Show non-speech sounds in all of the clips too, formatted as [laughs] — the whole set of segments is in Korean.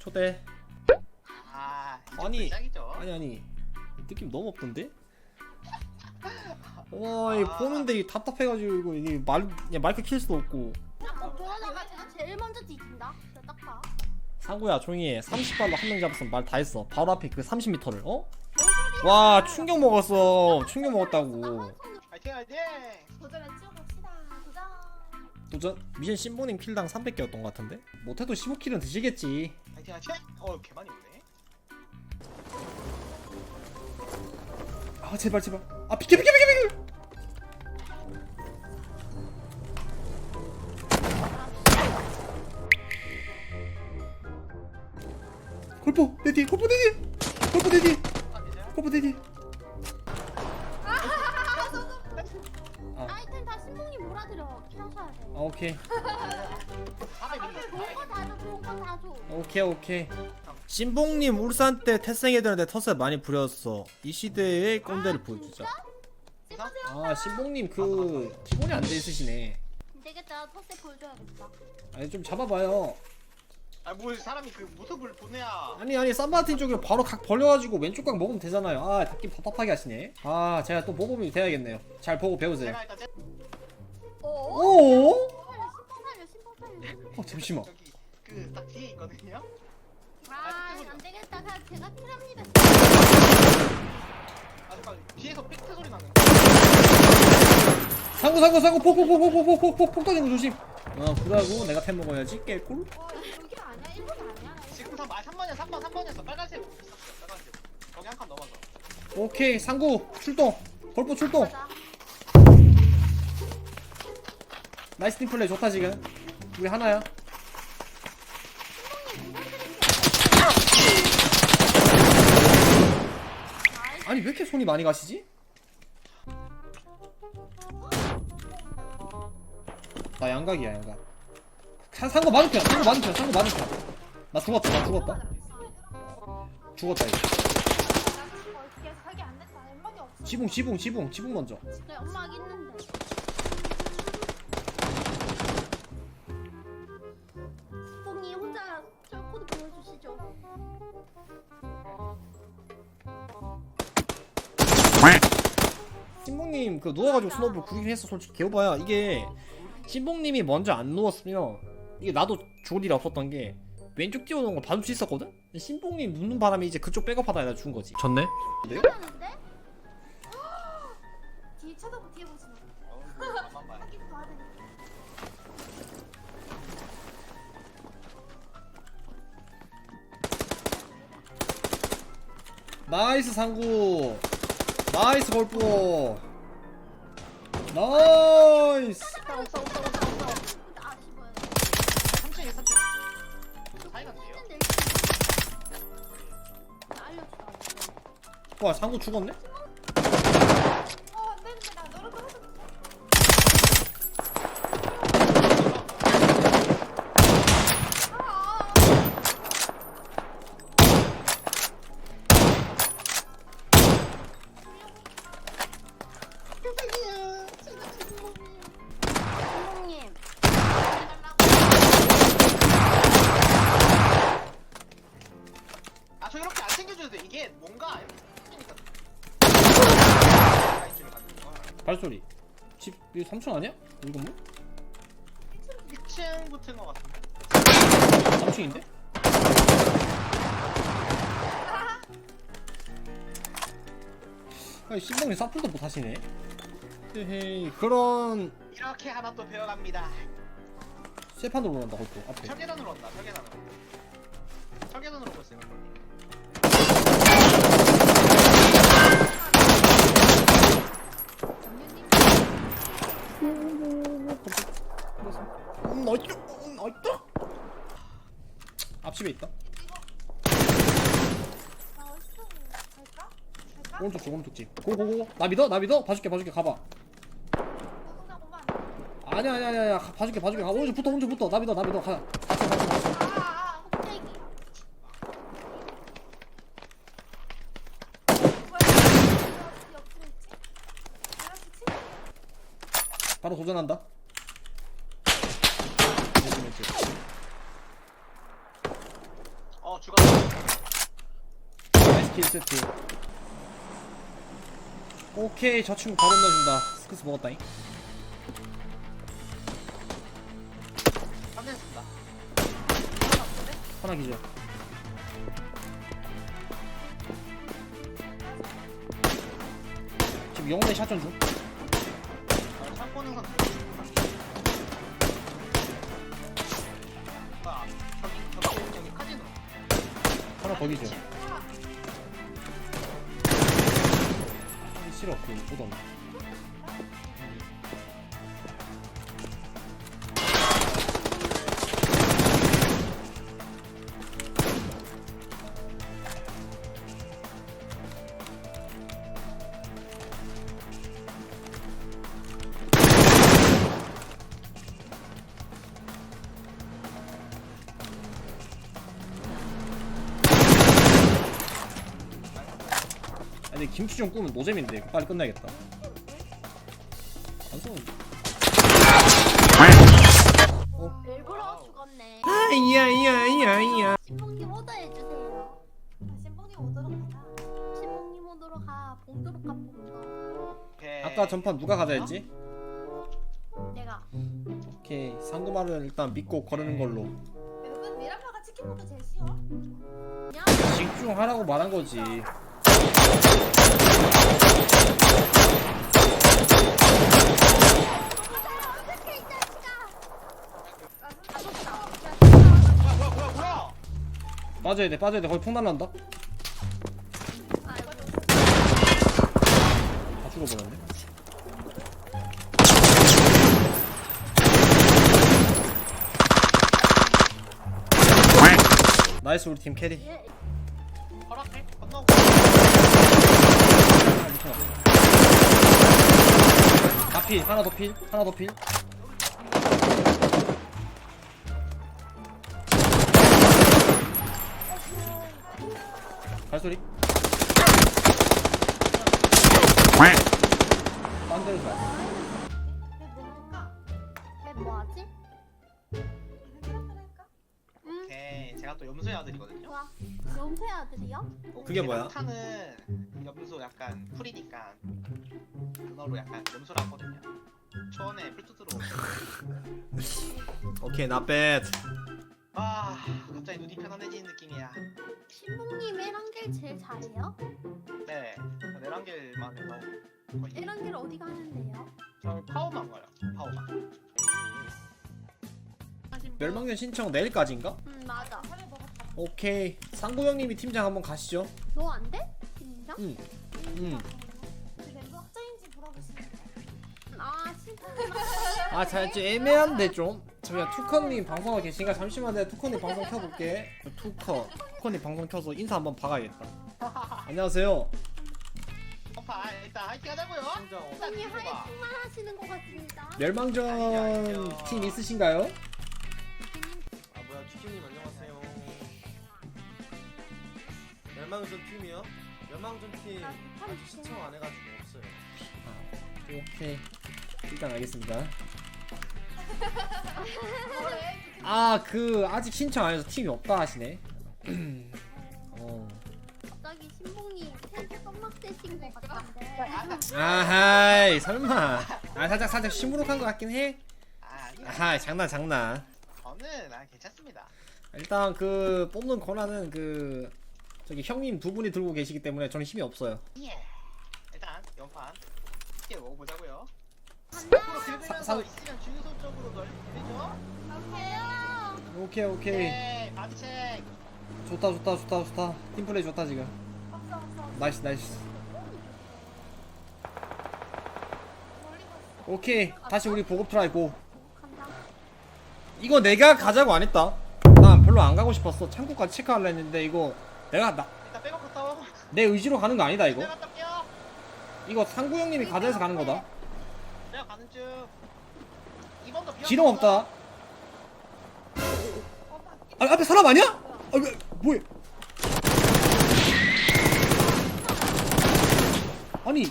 초대 아, 아니, 짱이죠. 아니 아니 느낌 너무 없던데? [laughs] 와 아. 보는데 이게 답답해가지고 이거 이게 말 그냥 마이크 킬 수도 없고 제가 제일 먼저 뒤진다. 딱 봐. 상구야 조용히 해 30발로 한 명 잡았으면 말 다 했어 바로 앞에 그 30m를 어? 와 충격 먹었어 충격 먹었다고 화이팅 화이팅. 도전을 치워봅시다. 도전. 도전? 미션 신보님 킬당 300개였던 것 같은데? 못해도 15킬은 드시겠지. 화이팅 화이팅. 어, 개 많이 오네. 아 제발 제발. 아 비켜 비켜 비켜 비켜! 골포 내뒤 골포 내뒤 골 오케이 400 좋은 거다 줘. 좋은 거다 줘. 오케이 오케이 신봉님 울산 때 태생 애들한테 텃세 많이 부렸어 이 시대의 꼰대를 보여주자 아 신봉님 그 기본이 안 돼 있으시네 안 되겠다. 텃세 보여줘야겠다. 아니 좀 잡아봐요 아, 뭐 사람이 그 모습을 보내야. 아니 아니 쌈바틴 쪽으로 바로 각 벌려가지고 왼쪽 각 먹으면 되잖아요 아 답긴 답답하게 하시네 아 제가 또 모범이 돼야겠네요 잘 보고 배우세요 제가 일단 제- 오. 오? 어 잠시만 저기 그딱 뒤에 있거든요. 아, 안 되겠다. 제가 필요합니다. 아, 잠깐 뒤에서 삑트 소리 나는. 상구 상구 상구 폭폭폭폭폭폭폭폭 터지는 거 조심 어 그러고 내가 템 먹어야지 깰꿀 여기 아니야? 일본 아니야? 지금 3, 아, 3번이야, 3번, 3번이었어. 빨간색 있었어. 빨간색. 거기 한 칸 넘어서. 오케이 상구 출동 골프 출동 맞아. 나이스 팀 플레이 좋다 지금 우리 하나야. 아니 왜 이렇게 손이 많이 가시지? 나 양각이야 양각 사- 상구 맞은 편 상구 맞은 편 상구 맞은 편나 죽었다 나 죽었다 죽었다 이거. 지붕 지붕 지붕 지붕 먼저 그래, 연막 있는데. 신봉님 그 누워가지고 스노볼 구경했어 솔직히 개오바야 이게 신봉님이 먼저 안 누웠으면 이게 나도 좋을 일 없었던 게 왼쪽 띄워놓은 거 봐줄 수 있었거든? 근데 신봉님 눕는 바람에 이제 그쪽 백업하다 내가 죽은 거지 졌네? 하는 나이스 상구 나이스 골프 나이스 싸워, 싸워, 싸워, 싸워, 싸워. 근데 아쉬워요. 3층에 3층. 사이가 돼요? 했는데 나 알려주라. 와 상구 죽었네? 이렇게 안 챙겨줘도 돼. 이게 뭔가 거. 발소리 집 이거 3층 아니야? 우리 건물? 1층 붙은 거 같은데. 3층인데? 아니 신봉님 사풀도 못하시네 헤헤이 그런 이렇게 하나 또 배워갑니다. 세판으로 올라온다 골프 앞에 철계단으로 온다. 철계단으로. 철계단으로 오고 있어요. 음, 어이없, 음, 어이없. 앞집에 있다. 오른쪽 집, 오른쪽 집. 고고고. 나 믿어, 나 믿어. 봐줄게, 봐줄게. 가봐. 아니야, 아니야, 아니야. 가, 봐줄게, 봐줄게. 가. 오른쪽 붙어, 오른쪽 붙어. 나 믿어, 나 믿어. 가. 같이, 같이, 같이. 바로 도전한다. 왼쪽, 왼쪽. 어, 어 죽었어 킬 세트. 오케이 저 친구 바로 넣어준다. 스크스 먹었다잉. 3대 쓴다. 하나 기절. 지금 영내 샷전 중 아, 창고 능선 아 저기 저기 저기 카지노. 하나 더 기절 싫어 그 오던 김치 좀 꾸면 노잼인데 이거 빨리 끝나야겠다 안 쏘는데 일부러 죽었네. 아이야 이야 이야 이야 신봉님 오더해 주세요. 신봉님 오더로 가자. 신봉님 오더로 가. 봉도로 가, 봉도. 오케이 아까 전판 누가 가자 했지? 내가. 오케이 상구말은 일단 믿고 거르는 걸로 여러분, 미라파가 치킨보다 제일 쉬워. 그냥 집중하라고 말한 거지 자식아. 빠져야 돼 빠져야 돼. 거기 폭 날란다. 다 죽어버렸네. 나이스 우리 팀 캐리 아, 미쳐놨어. 다 필, 하나 더 필, 하나 더 필. 발소리. 딴 데로 가. 맵 뭐하지? 응, 오케이 제가 또 염소의 아들이거든요 좋아. 연패 아들이요? 그게 뭐야? 타는 약간 풀이니까 그걸로 약간 염소를 하거든요 초원에 풀투드로 [laughs] 오케이, 나 뱃. 아 갑자기 눈이 편안해지는 느낌이야 신봉님 에란겔 제일 잘해요? 네 내랑길만 해서 거의 에란겔 어디 가는데요? 저 파워만 가요 파워만 멸망전 신청 내일까지인가? 응, 맞아. 오케이. 상구 형님이 팀장 한번 가시죠. 너 안 돼? 팀장? 응. 응. 멤버 확정인지 물어보시면 아, 신봉님. 아, 자, 좀 애매한데 좀. 저기야 투커님 방송하고 계시니까 잠시만 내가 투커님 방송 켜볼게. 투커. 투커님 방송 켜서 인사 한번 박아야겠다. 안녕하세요. 오빠 일단 화이팅 하자고요 일단 신봉님 이거 봐. 화이팅만 하시는 것 같습니다. 멸망전. 팀 있으신가요? 아 뭐야 주팀님 안녕하세요. 멸망전 팀이요? 멸망전 팀 아직 신청 안 해가지고 없어요. 오케이. 일단 알겠습니다. [laughs] 아, 그 아직 신청 안 해서 팀이 없다 하시네. [clears throat] 어. 갑자기 신봉님 텐트 썸막 대신 것 같은데. 아하이, 설마. 아, 살짝 살짝 시무룩한 것 같긴 해. 아 아하, 장난 장난. 저는 아 괜찮습니다 일단 그 뽑는 권한은 그 저기 형님 두 분이 들고 계시기 때문에 저는 힘이 없어요. 예 일단 연판 쉽게 먹어보자고요 간다. 앞으로 긁으면서 사- 있으면 주유소 쪽으로 넓히죠 갈게요. 오케이 오케이. 네 좋다 좋다 좋다 좋다. 팀플레이 좋다 지금. 없어 없어. 나이스 나이스. 오케이 다시 우리 보급 트라이 고. 간다. 이거 내가 가자고 안 했다. 난 별로 안 가고 싶었어. 창고까지 체크하려 했는데 이거 내가 나, 일단 백업 갔다 오내 의지로 가는 거 아니다 이거. 내가 갔다 올게요 이거 상구 형님이 가자 해서 가는 거다. 내가 가는 중 이번도 비어 지령 없다. 아 앞에 사람 아니야? 아 왜, 뭐야? 아니.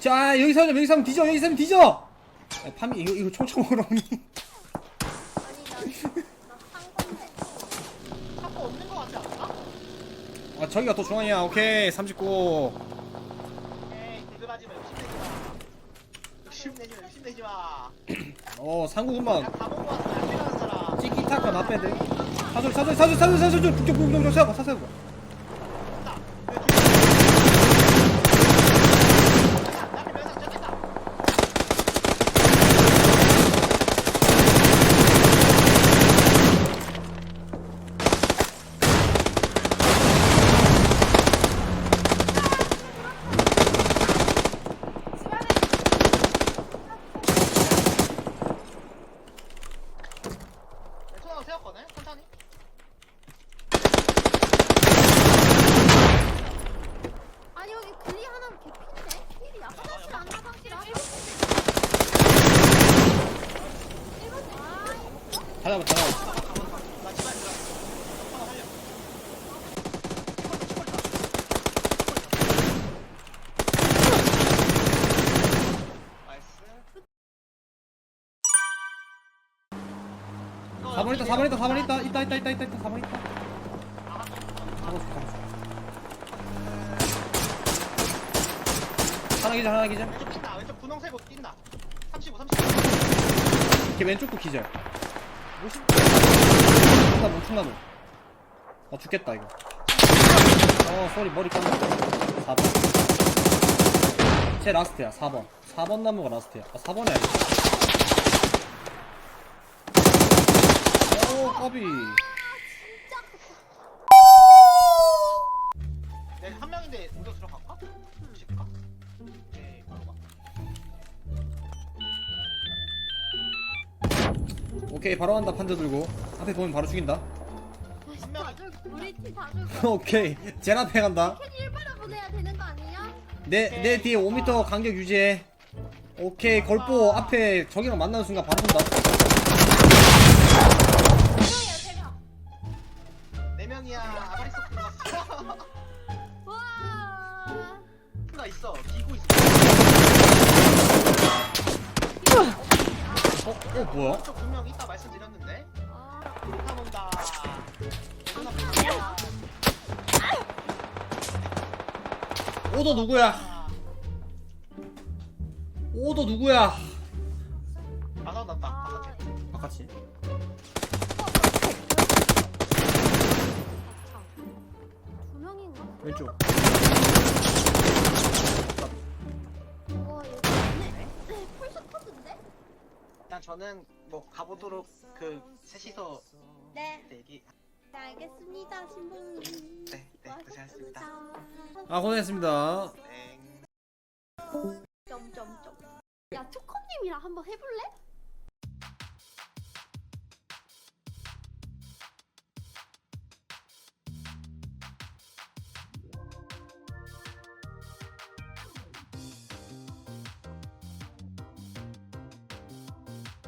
자 여기 사람 여기 사람 뒤져 여기 사람 뒤져. 야, 파미 이거 이거 총총으로 오니. 아니 나나 상건데. 저기가 더 중앙이야 오케이 39 에이 대들하지 마 욕심내지 마 욕심내지 마 욕심내지 마 어 상구 금방 야다 먹고 왔어 안 사람 찌끼타카 나빼드 사설 사설 사설 사설 사설 좀 북쪽 북쪽 북쪽 사설 봐 나 앞에 면상 저기다 손하고 세웠거든? 천천히 아니 여기 글리 하나는 개피인데? 필이야 화장실 안 화장실 안 살려 나이스 4번 있다 4번 있다 4번 있다. 있다 있다 있다 있다 있다. 4번 있다. 하나 기절 하나 기절. 왼쪽 뛴다 왼쪽 분홍색 옷 뛴다. 35 35 이렇게 왼쪽 구 기절. 50 충나무 충나무 아 죽겠다 이거. 어 소리 머리 깐다 4번. 제 라스트야 4번. 4번 나무가 라스트야. 아 4번이 아니야 오 까비. 네, 한 명인데 우도 들어갈까? 오케이 바로 간다 판자 들고 앞에 보면 바로 죽인다. 우리 팀다 [laughs] 오케이 제일 앞에 간다 캐디 일반을 보내야 되는 거 아니야? 내, 내 뒤에 5m 간격 유지해 오케이 걸보 앞에 적이랑 만나는 순간 바로 본다 세명이야 세명 네 명이야. 아가리. 와나 있어. 기고 있어. 어? 어 뭐야? 쪽 분명 있다 말씀드렸는데. 아, 폭탄 온다. 누나. 오더 누구야? 오더 누구야? 아, 나 났다. 바깥에. 바깥이 두 명인가? 왼쪽 일단 저는 뭐 가보도록 그 셋이서 네. 얘기. 네 알겠습니다 신부님. 네, 네, 고생하셨습니다. 아 고생했습니다 네. 점점점. 야 초코님이랑 한번 해볼래?